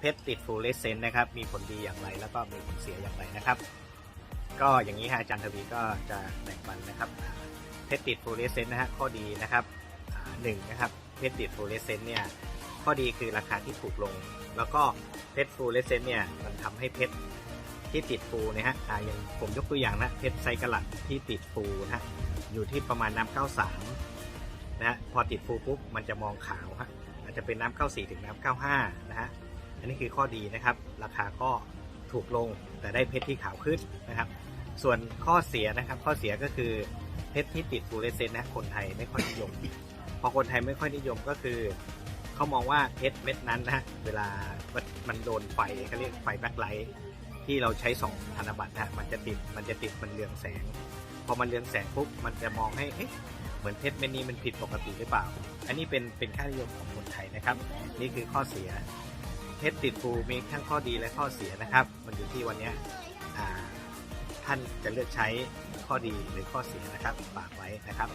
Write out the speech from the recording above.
เพชรติดฟลูออเรสเซนต์นะครับ มีผลดีอย่างไรแล้วก็มีผลเสียอย่างไรนะครับ ก็อย่างนี้ฮะอาจารย์ทวีก็จะแบ่งปันนะครับเพชรติดฟลูออเรสเซนต์นะฮะข้อดีนะครับหนึ่งนะครับเพชรติดฟลูออเรสเซนต์เนี่ยข้อดีคือราคาที่ถูกลง แล้วก็เพชรฟลูออเรสเซนต์เนี่ยมันทำให้เพชรที่ติดฟูนะฮะอ่าอย่างผมยกตัวอย่างนะเพชรไซกลัดที่ติดฟูนะฮะอยู่ที่ประมาณน้ำ93นะฮะพอติดฟูปุ๊บมันจะมองขาวฮะอาจจะเป็นน้ำ94ถึงน้ำ95นะฮะ นนี้คือข้อดีนะครับ ราคาก็ถูกลงแต่ได้เพชรที่ขาวขึ้นนะครับ ส่วนข้อเสียนะครับ ข้อเสียก็คือเพชรที่ติดฟลูออเรสเซนต์นะคนไทยไม่ค่อยนิยม พอคนไทยไม่ค่อยนิยมก็คือเขามองว่าเพชรเม็ดนั้นนะเวลามันโดนไฟเขาเรียกไฟแบ็คไลท์ที่เราใช้ส่องธนบัตรนะมันจะติดมันจะติดมันเรืองแสง พอมันเรืองแสงปุ๊บมันจะมองให้เอ๊ะเหมือนเพชรเม็ดนี้มันผิดปกติหรือเปล่า อันนี้เป็นเป็นค่านิยมของคนไทยนะครับ นี่คือข้อเสีย เพชรติดฟูมีทั้งข้อดีและข้อเสียนะครับ มันอยู่ที่วันนี้ท่านจะเลือกใช้ข้อดีหรือข้อเสียนะครับฝากไว้นะครับ